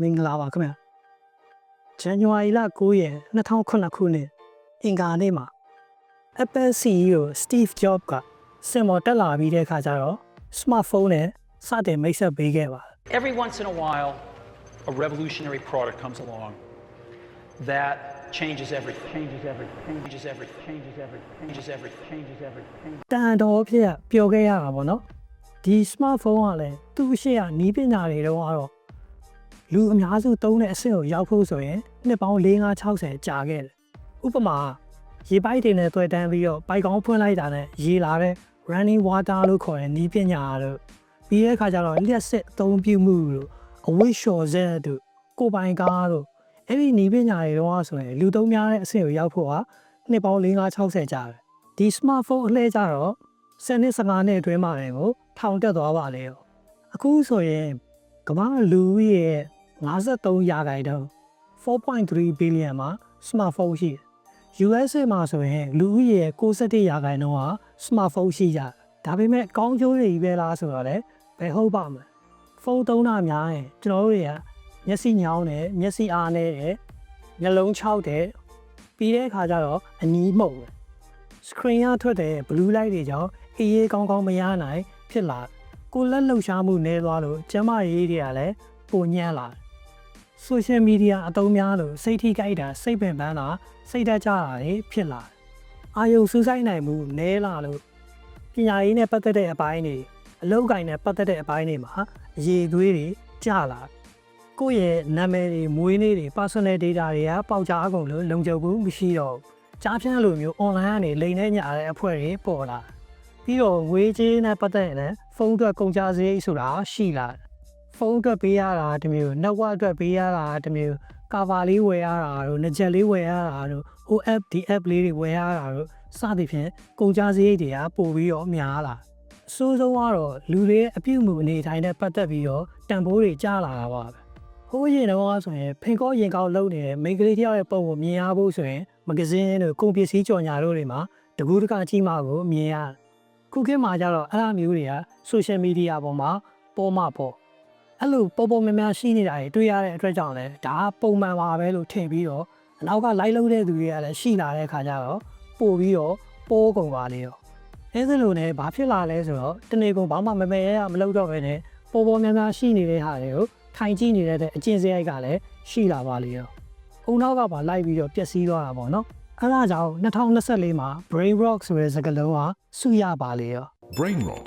မင်္ဂလာပါခင်ဗျာဇန်နဝါရီလ9ရက်2009ခုနှစ်အင်္ဂါနေ့မှာ Apple CEO Steve Jobs ကစင်မော်တက်လာပြီးတဲ့အခါကျတော့ smartphone နဲ့စတင်မိတ်ဆက်ပေးခဲ့ပါတယ် Every once in a while, a revolutionary product comes along that changes everything. Changes everything. Changes everything. Changes everything. Changes everything. Changes everything. တန်တော်ဖြစ်ရပျော်ခဲ့ရတာပေါ့နော်ဒီ smartphone ကလည်းသူ့ရှိရနီးပညာတွေတော့ကတော့ လူအများစုသုံးတဲ့အဆင့်ကိုရောက်ဖို့ဆိုရင်နှစ်ပေါင်း4 5 60ကြာခဲ့တယ်ဥပမာရေပိုက်တွေနဲ့တွေ့တန်းပြီးတော့ပိုက်ကောင်းဖွင့်လိုက်တာနဲ့ရေလာတဲ့ running water လို့ခေါ်တဲ့နီးပညာတို့ပြီးတဲ့အခါကျတော့လျှက်စစ်အသုံးပြုမှုတို့အဝိရှော်စက်တို့ကိုယ်ပိုင်ကားတို့အဲ့ဒီနီးပညာတွေတော့ဆိုရင်လူသုံးများတဲ့အဆင့်ကိုရောက်ဖို့ကနှစ်ပေါင်း4 5 60ကြာတယ်ဒီ smartphone အလှည့်ကြတော့10နှစ်15နှစ်အတွင်းမှာလည်းကိုထောင်တက်သွားပါလေရောအခုဆိုရင်ကမ္ဘာလူဦးရေရဲ့ 53ရာခိုင်နှုန်း4.3 billion မှာ smartphone ရှိတယ် USA မှာဆိုရင်လူဦးရေရဲ့61ရာခိုင်နှုန်းဟာ smartphone ရှိကြတယ်ဒါပေမဲ့ကောင်းကျိုးတွေကြီးပဲလားဆိုတော့လည်းဘယ်ဟုတ်ပါမလဲဖုန်းသုံးတာများရင်ကျွန်တော်တို့တွေကမျက်စိညောင်းတယ်မျက်စိအားနေတယ်မျက်လုံးချောက်တယ်ပြီးတဲ့အခါကျတော့အနီးမှုန်တယ် screen ရထွက်တဲ့ blue light တွေကြောင့်အေးရေးကောင်းကောင်းမရနိုင်ဖြစ်လာကိုယ်လက်လှုပ်ရှားမှုနည်းသွားလို့ကျန်းမာရေးတွေကလည်းပိုညံ့လာတယ် social media အသုံးများလို့စိတ်ထိကြိုက်တာစိတ်ပင်ပန်းတာစိတ်ဓာတ်ကြတာတွေဖြစ်လာတယ်အာယုံစူးစိုက်နိုင်မှုနည်းလာလို့ပညာရေးနဲ့ပတ်သက်တဲ့အပိုင်းတွေအလုပ်အကိုင်နဲ့ပတ်သက်တဲ့အပိုင်းတွေမှာအရေးသွေးတွေကျလာတယ်ကိုယ့်ရဲ့နာမည်တွေမွေးနေ့တွေ personal data တွေကပေါက်ကြားအကုန်လို့လုံခြုံမှုမရှိတော့ဘူးကြားဖြန်းလိုမျိုး online ကနေလိမ်နေညတဲ့အဖွဲ့တွေပေါ်လာတယ်ပြီးတော့ငွေကြေးနဲ့ပတ်သက်ရင်လည်းဖုန်းအတွက်ကုန်ကျစရိတ်ဆိုတာရှိလာတယ် ဖုန်းအတွက်ပေးရတာတစ်မျိုး network အတွက်ပေးရတာတစ်မျိုး cover လေးဝယ်ရတာတို့ budget လေးဝယ်ရတာတို့ OF DF လေးတွေဝယ်ရတာတို့စသဖြင့်ကုန်ကျစရိတ်တွေကပိုပြီးတော့များလာအဆိုးဆုံးကတော့လူတွေရဲ့အပြုအမူအနေထိုင်နဲ့ပတ်သက်ပြီးတော့တန်ဖိုးတွေကျလာတာပါပဲဟိုးရင်တော့ဆိုရင်ဖင်ကောရင်ကောက်လုပ်နေတဲ့မိန်းကလေးတယောက်ရဲ့ပုံကိုမြင်ရဖို့ဆိုရင်မဂဇင်းတို့ကုန်ပစ္စည်းကြော်ညာတို့တွေမှာတကူးတကကြီးမှကိုမြင်ရတယ်ခုခေတ်မှာကျတော့အဲ့လိုမျိုးတွေက social media ပေါ်မှာပေါ်မှာပေါ် အဲ့လိုပုံပုံများများရှိနေတာတွေတွေ့ရတဲ့အတွက်ကြောင့်လည်းဒါကပုံမှန်ပါပဲလို့ထင်ပြီးတော့အနောက်ကလိုက်လို့တဲ့သူတွေကလည်းရှိလာတဲ့အခါကျတော့ပို့ပြီးတော့ပိုးကုန်ပါလေရောအဲဒါလိုနဲ့ဘာဖြစ်လာလဲဆိုတော့တနေ့ကုန်ဘာမှမမဲရမလုပ်တော့ပဲနဲ့ပုံပုံများများရှိနေတဲ့ဟာတွေကိုထိုင်ကြည့်နေတဲ့အကျင့်စရိုက်ကလည်းရှိလာပါလေရောအုံနောက်ကပါလိုက်ပြီးတော့ပျက်စီးသွားတာပေါ့နော်အဲ့ဒါကြောင့်2024မှာ brain rock ဆိုတဲ့စကားလုံးကစုရပါလေရော Brain rot,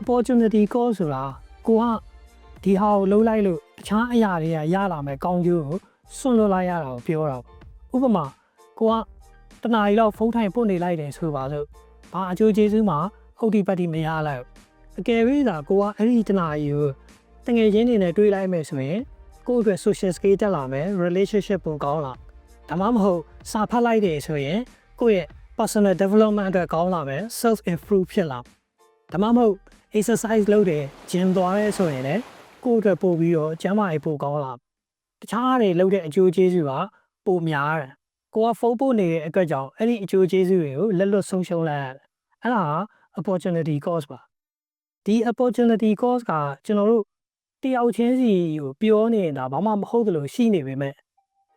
opportunity cost ဆိုတာကိုကဒီဟာကိုလုံးလိုက်လို့တခြားအရာတွေကရလာမယ်ကောင်းကျိုးကိုစွန့်လွတ်လိုက်ရတာကိုပြောတာပေါ့ဥပမာကိုကတနားရီလောက်ဖုန်းထိုင်ပုတ်နေလိုက်တယ်ဆိုပါစို့ဘာအကျိုးကျေးဇူးမှဟုတ်ဒီပတ်တိမရလိုက်ဘူးအကယ်၍သာကိုကအဲ့ဒီတနာကြီးကိုတငယ်ချင်းတွေနဲ့တွေ့လိုက်မယ်ဆိုရင်ကိုယ့်အတွက် social skill တက်လာမယ် relationship ပုံကောင်းလာဒါမှမဟုတ်စာဖတ်လိုက်တယ်ဆိုရင်ကိုယ့်ရဲ့ personal development အတွက်ကောင်းလာမယ် self improve ဖြစ်လာဒါမှမဟုတ် exercise လုပ်တယ် gym သွားရဲဆိုရင်လည်းကိုယ့်အတွက်ပို့ပြီးတော့ကျန်းမာရေးပိုကောင်းလာတခြားတွေလုပ်တဲ့အကျိုးကျေးဇူးကပိုများတယ်ကိုကဖုန်းပို့နေတဲ့အတွက်ကြောင့်အဲ့ဒီအကျိုးကျေးဇူးတွေကိုလက်လွတ်ဆုံးရှုံးလိုက်ရတယ်အဲ့ဒါက opportunity cost ပါဒီ opportunity cost ကကျွန်တော်တို့တယောက်ချင်းစီကိုပြောနေတာဘာမှမဟုတ်သလိုရှိနေပေမဲ့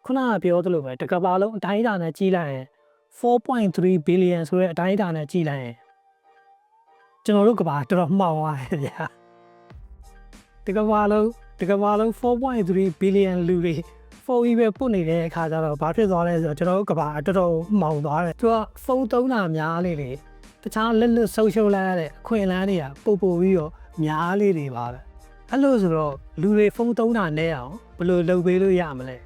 ခုနကပြောသလိုပဲတစ်ကမ္ဘာလုံးအတိုင်းအတာနဲ့ကြီးလိုက်ရင်4.3 billion ဆိုတဲ့အတိုင်းအတာနဲ့ကြီးလိုက်ရင် ကျွန်တော်တို့ကမ္ဘာတော်တော်မှောင်သွားတယ်ဗျာဒီကမ္ဘာလုံးဒီကမ္ဘာလုံး4.3 billion လူတွေဖုန်းကြီးပဲပုတ်နေတဲ့အခါကျတော့ဘာဖြစ်သွားလဲဆိုတော့ကျွန်တော်တို့ကမ္ဘာတော်တော်မှောင်သွားတယ်သူကဖုန်းသုံးတာများလေလေတခြားလက်လွတ်ဆုံးရှုံးလိုက်ရတဲ့အခွင့်အလမ်းတွေကပို့ပို့ပြီးတော့များလေးတွေပါပဲအဲ့လိုဆိုတော့လူတွေဖုန်းသုံးတာနဲ့အောင်ဘယ်လိုလုပ်ပေးလို့ရမလဲ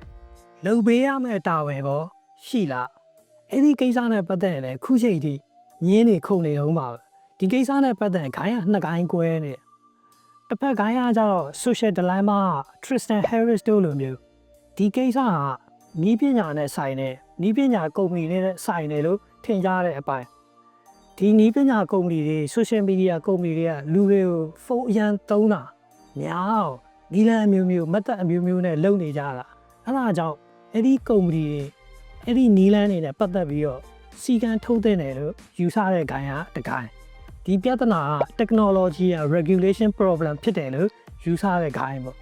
လုပ်ပေးရမယ့်တာဝန်ကောရှိလားအဲ့ဒီကိစ္စနဲ့ပတ်သက်ရင်လည်းခုချိန်ထိညင်းနေခုန်နေတော့ပါပဲ ဒီကိစ္စနဲ့ပတ်သက်ရင်ခိုင်းရနှစ်ကိုင်းကွဲနေတယ်တစ်ဖက်ခိုင်းရကြတော့ social dilemma Tristan Harris တို့လိုမျိုးဒီကိစ္စဟာနီးပညာနဲ့ဆိုင်တယ်နီးပညာကုမ္ပဏီတွေနဲ့ဆိုင်တယ်လို့ထင်ကြတဲ့အပိုင်းဒီနီးပညာကုမ္ပဏီတွေ social media ကုမ္ပဏီတွေကလူတွေကိုဖုန်းအရန်သုံးတာများအောင်ဒီလန်အမျိုးမျိုးမတ်တက်အမျိုးမျိုးနဲ့လုပ်နေကြတာအဲ့ဒါကြောင့်အဲ့ဒီကုမ္ပဏီတွေအဲ့ဒီနီးလန်းတွေနဲ့ပတ်သက်ပြီးတော့စီကံထုတ်တဲ့တယ်လို့ယူဆတဲ့ဂိုင်းဟာတကိုင်း ဒီပြဿနာက technology က regulation problem ဖြစ်တယ်လို့ယူဆတဲ့ဂိုင်းပေါ့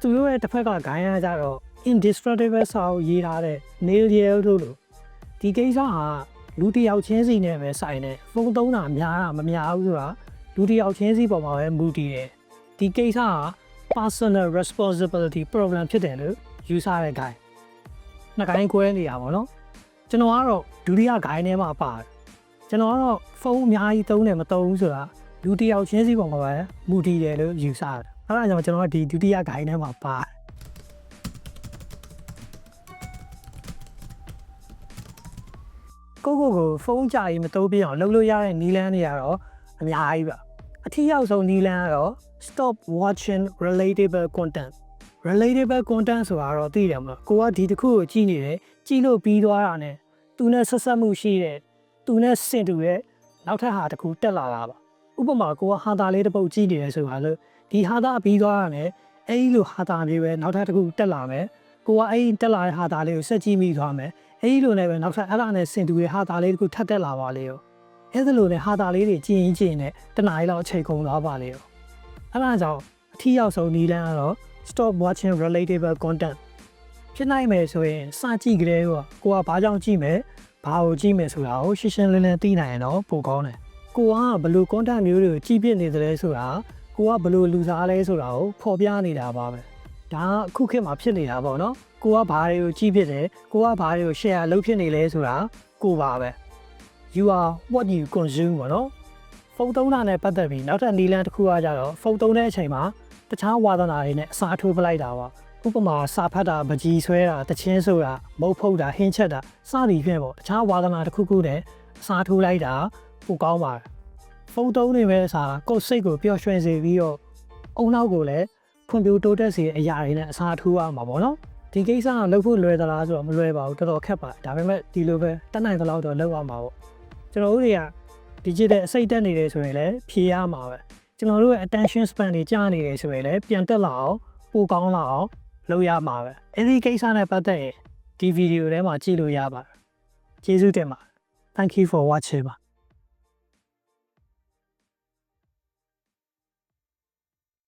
သူတို့ရဲ့တစ်ဖက်ကဂိုင်းကကြတော့ indestructible စာအုပ်ရေးထားတဲ့ nail yell တို့လို့ဒီကိစ္စဟာလူတစ်ယောက်ချင်းစီနဲ့ပဲဆိုင်နေဖုန်းသုံးတာများတာမများဘူးဆိုတာလူတစ်ယောက်ချင်းစီပေါ်မှာပဲမူတည်တယ်ဒီကိစ္စဟာ personal responsibility problem ဖြစ်တယ်လို့ယူဆတဲ့ guy နှစ်ကိုင်းခွဲနေတာပေါ့နော်ကျွန်တော်ကတော့ဒုတိယ guy ထဲမှာပါတယ် ကျွန်တော်ကတော့ဖုန်းအများကြီးသုံးတယ်မသုံးဘူးဆိုတာလူတစ်ယောက်ချင်းစီပေါ်မှာပဲမူတည်တယ်လို့ယူဆတယ်အဲ့ဒါကြောင့်ကျွန်တော်ကဒီဒုတိယ guy ထဲမှာပါတယ်ကိုကိုကိုဖုန်းကြရင်မတိုးပြအောင်လုပ်လို့ရတဲ့နီလန်းတွေကတော့အများကြီးပါအထီးရောက်ဆုံးနီလန်းကတော့ stop watching relatable content relatable content ဆိုတာတော့သိတယ်မလားကိုကဒီတစ်ခုကိုကြည့်နေတယ်ကြည့်လို့ပြီးသွားတာနဲ့သူနဲ့ဆက်ဆက်မှုရှိတဲ့ သူနဲ့ဆင်တူရဲ့နောက်ထပ်ဟာတစ်ခုတက်လာတာပါဥပမာကိုကဟာတာလေးတစ်ပုတ်ကြည့်နေတယ်ဆိုတာလို့ဒီဟာတာပြီးသွားတာနဲ့အဲဒီလိုဟာတာမျိုးပဲနောက်ထပ်တစ်ခုတက်လာမယ်ကိုကအဲဒီတက်လာတဲ့ဟာတာလေးကိုဆက်ကြည့်မိသွားမယ်အဲဒီလိုနဲ့ပဲနောက်ထပ်အဲ့ဒါနဲ့ဆင်တူရဲ့ဟာတာလေးတခုထပ်တက်လာပါလေရောအဲ့ဒါလိုနဲ့ဟာတာလေးတွေကျင်းရင်ကျင်းနဲ့တနားရီလောက်အချိန်ကုန်သွားပါလေရောအဲ့ဒါကြောင့်အထီးရောက်ဆုံးနီးလန်းကတော့ stop watching relatable content ဖြစ်နိုင်မယ်ဆိုရင်စကြည့်ကြတဲ့ကကိုကဘာကြောင့်ကြည့်မယ် ဘာကိုကြည့်မယ်ဆိုတာကိုရှင်းရှင်းလင်းလင်းသိနိုင်ရင်တော့ပိုကောင်းတယ်ကိုကဘယ်လို content မျိုးတွေကိုကြည့်ပြနေတယ်လဲဆိုတာကိုကဘယ်လိုလူစားလဲဆိုတာကိုဖော်ပြနေတာပါပဲဒါကအခုခေတ်မှာဖြစ်နေတာပေါ့နော်ကိုကဘာတွေကိုကြည့်ဖြစ်တယ်ကိုကဘာတွေကို share လုပ်ဖြစ်နေလဲဆိုတာကိုပါပဲ you are what you consume ပေါ့နော်ဖုန်းသုံးတာနဲ့ပတ်သက်ပြီးနောက်ထပ်နီလန်တစ်ခုကကြတော့ဖုန်းသုံးတဲ့အချိန်မှာတခြားဝါသနာတွေနဲ့အစားထိုးပလိုက်တာပါ ဥပမာစာဖတ်တာပကြီးဆွဲတာတချင်းဆိုတာမုတ်ဖုတ်တာဟင်းချက်တာစသည်ဖြင့်ပေါ့တခြားဝါသနာတစ်ခုခုနဲ့အစားထိုးလိုက်တာပိုကောင်းပါတယ်ဖုန်းသုံးနေပဲအစားကိုယ်စိတ်ကိုပျော်ရွှင်စေပြီးတော့အုံနောက်ကိုလည်းဖွံ့ဖြိုးတိုးတက်စေတဲ့အရာတွေနဲ့အစားထိုးရမှာပေါ့နော်ဒီကိစ္စကလုပ်ဖို့လွယ်သလားဆိုတော့မလွယ်ပါဘူးတော်တော်ခက်ပါဒါပေမဲ့ဒီလိုပဲတက်နိုင်သလောက်တော့လုပ်ရမှာပေါ့ကျွန်တော်တို့တွေက digital အစိတ်တက်နေတယ်ဆိုရင်လည်းဖြေရမှာပဲကျွန်တော်တို့ရဲ့ attention span တွေကြာနေတယ်ဆိုရင်လည်းပြန်တက်လာအောင်ပိုကောင်းလာအောင် လုပ်ရမှာပဲအဲဒီကိစ္စနဲ့ပတ်သက်ရင်ဒီဗီဒီယိုထဲမှာကြည့်လို့ရပါတယ်ကျေးဇူးတင်ပါတယ် thank you for watching ပါ